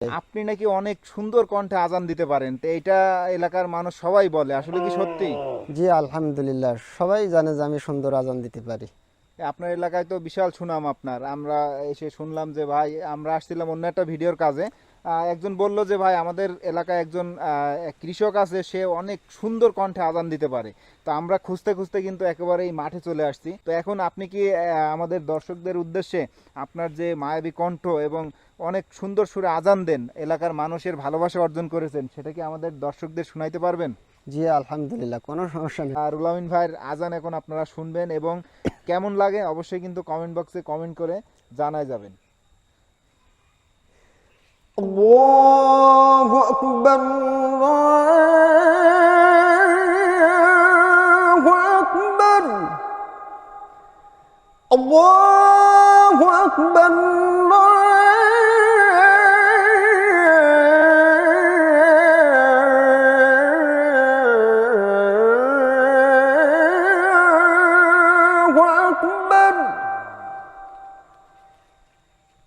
আপনি নাকি অনেক সুন্দর কণ্ঠে আজান দিতে পারেন। তো এটা এলাকার মানুষ সবাই বলে আসলে কি সত্যি? জি আলহামদুলিল্লাহ। সবাই জানে যে আমি সুন্দর আজান দিতে পারি। আপনার এলাকায় তো বিশাল সুনাম আপনার। আমরা এসে শুনলাম যে ভাই আমরা আসছিলাম অন্য একটা ভিডিওর কাজে। একজন বলল যে ভাই আমাদের এলাকায় একজন কৃষক আছে সে অনেক সুন্দর কণ্ঠে আজান দিতে পারে। তো আমরা খুঁজতে খুঁজতে কিন্তু একেবারে এই মাঠে চলে আসছি। তো এখন আপনি কি আমাদের দর্শকদের উদ্দেশ্যে আপনার যে মায়াবী কণ্ঠ এবং অনেক সুন্দর সুরে আজান দেন এলাকার মানুষের ভালোবাসা অর্জন করেছেন সেটা কি আমাদের দর্শকদের শোনাইতে পারবেন? জি আলহামদুলিল্লাহ কোনো সমস্যা নেই। আর রুলামিন ভাইয়ের আজান এখন আপনারা শুনবেন এবং কেমন লাগে অবশ্যই কিন্তু কমেন্ট বক্সে কমেন্ট করে জানাই যাবেন الله أكبر الله أكبر الله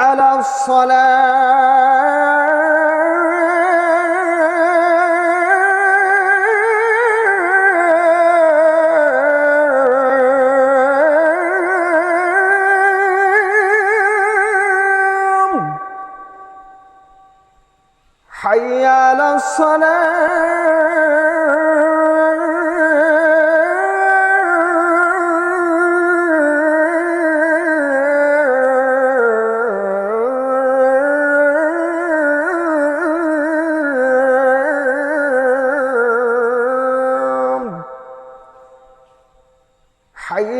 على الصلاة. حي على الصلاة.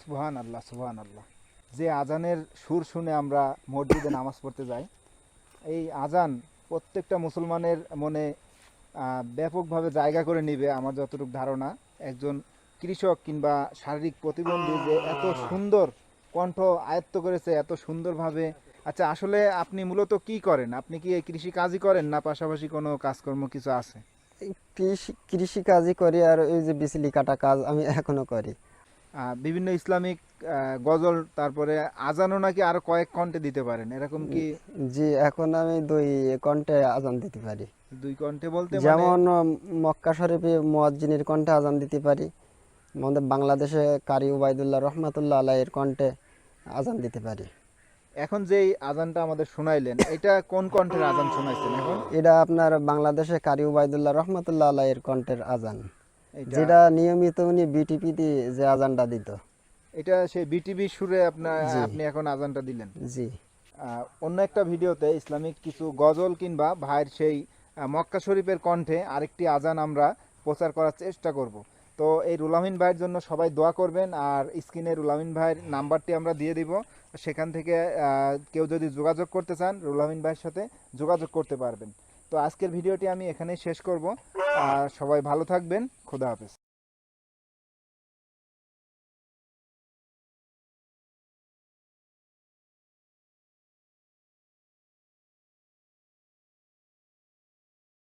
সুহান আল্লাহ। সুহান আল্লাহ যে আজানের সুর শুনে আমরা মসজিদে নামাজ পড়তে যাই, এই আজান প্রত্যেকটা মুসলমানের মনে ব্যাপকভাবে জায়গা করে নিবে আমার যতটুকু ধারণা। একজন কৃষক কিংবা শারীরিক প্রতিবন্ধী যে এত সুন্দর কণ্ঠ আয়ত্ত করেছে, এত সুন্দরভাবে আচ্ছা আসলে আপনি মূলত কি করেন? আপনি কি এই কৃষি কাজই করেন না পাশাপাশি কোনো কাজকর্ম কিছু আছে? কৃষি কৃষি কাজই করি আর ওই যে বিচলি কাটা কাজ আমি এখনও করি। বিভিন্ন ইসলামিক গজল তারপরে আজানও নাকি আরও কয়েক কণ্ঠে দিতে পারেন। এরকম কি? জি এখন আমি দুই কণ্ঠে আজান দিতে পারি। দুই কণ্ঠে বলতে মানে যেমন মক্কা শরীফে মুয়াজ্জিনের কণ্ঠে আজান দিতে পারি। আমাদের বাংলাদেশে কারি উবাইদুল্লাহ রহমাতুল্লাহ আলাইয়ের কণ্ঠে আজান দিতে পারি। এখন যেই আজানটা আমাদের শোনাইলেন এটা কোন কণ্ঠের আজান শোনাইছেন এখন? এটা আপনার বাংলাদেশে কারি উবাইদুল্লাহ রহমাতুল্লাহ আলাইয়ের কণ্ঠের আজান যেটা নিয়মিত উনি বিটিপি দিয়ে যে আজানটা দিত। এটা সেই বিটিভি সুরে আপনার আপনি এখন আজানটা দিলেন। জি। অন্য একটা ভিডিওতে ইসলামিক কিছু গজল কিংবা ভাইয়ের সেই মক্কা শরীফের কণ্ঠে আরেকটি আজান আমরা প্রচার করার চেষ্টা করব। তো এই রুলামিন ভাইয়ের জন্য সবাই দোয়া করবেন, আর স্ক্রিনে রুলামিন ভাইয়ের নাম্বারটি আমরা দিয়ে দিব। সেখান থেকে কেউ যদি যোগাযোগ করতে চান রুলামিন ভাইয়ের সাথে, যোগাযোগ করতে পারবেন। তো আজকের ভিডিওটি আমি এখানেই শেষ করব। আর সবাই ভালো থাকবেন। খোদা হাফেজ।